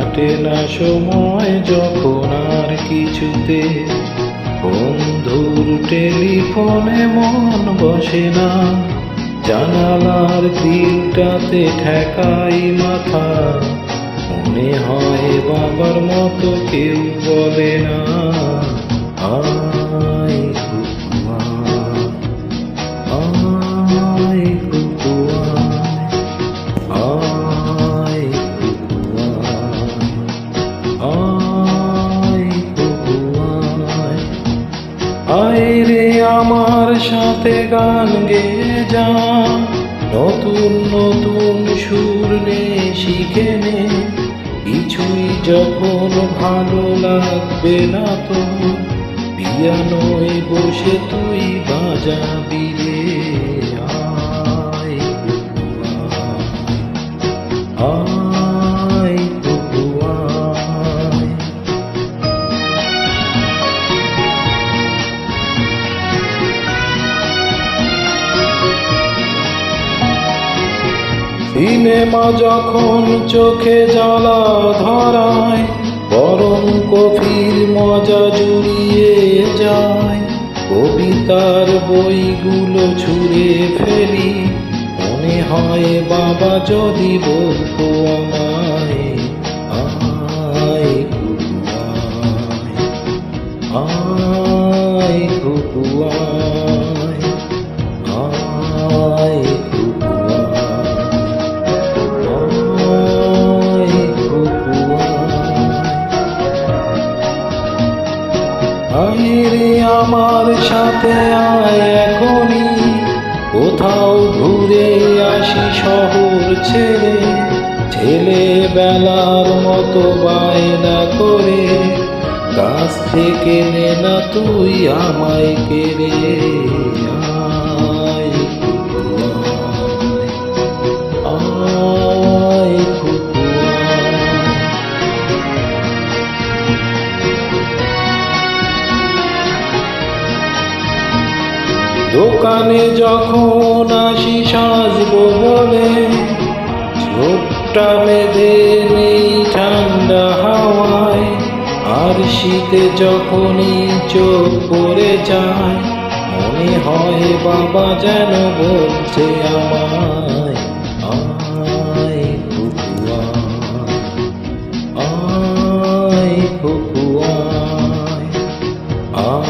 কাটে না সময় যখন আর কিছুতে। বন্ধুর টেলিফোনে মন বসে না। জানালার দিনটাতে ঠেকাই মাথা। মনে হয় বাবার মতো কেউ বলে না। আমার সাথে গান গেয়ে যা। নতুন নতুন সুর নে, শিখে নে। কিছুই যখন ভালো লাগবে না তো, পিয়ানোয় বসে তুই বাজাবি রে। সিনেমা যখন চোখে জ্বালা ধরায়, গরম কফির মজা জুড়িয়ে যায়। কবিতার বইগুলো ছুঁড়ে ফেলি, মনে হয় বাবা যদি বলতো আমায়, আয় কুকুয়ায় আয় আমার সাথে আয় এখনই। কোথাও ঘুরে আসি শহর ছেড়ে। ছেলেবেলার মতো বায়না করে। গাছ থেকে নে না তুই আমায় কেড়ে দোকানে যখন আসি সাজবো বলে ছোট্টা মেঘে নেই ঠান্ডা হাওয়ায়, আর শীতে যখনই চোখ পড়ে যায়, মনে হয় বাবা যেন বলছে আমায় আয় কুকুয়ায় আয় কুকুয়ায় আয়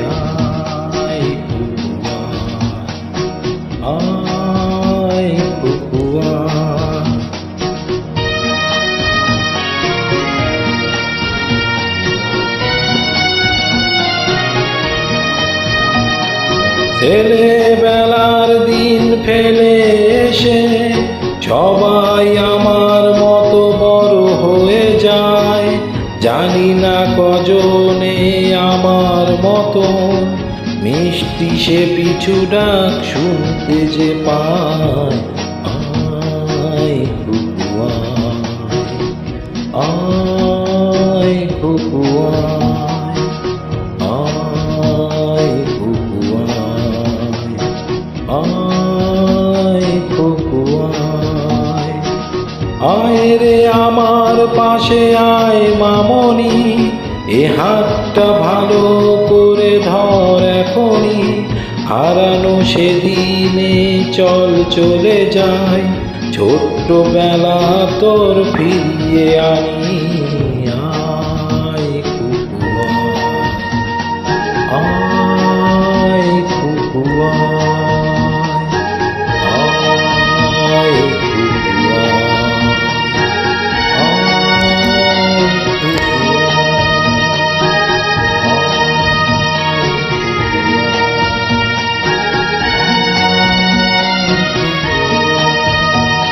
ছেলেবেলার দিন ফেলে এসে সবাই আমার মতো বড় হয়ে যায়। জানি না কজনে আমার মতো মিষ্টি সে পিছু ডাক শুনতে যে পায়। আয় আয় রে আমার পাশে আয় মামনি, এ হাতটা ভালো করে ধর এখনই। হারানো সেদিনে চল চলে যায়, ছোট্টবেলা তোর ফিরিয়ে আনি।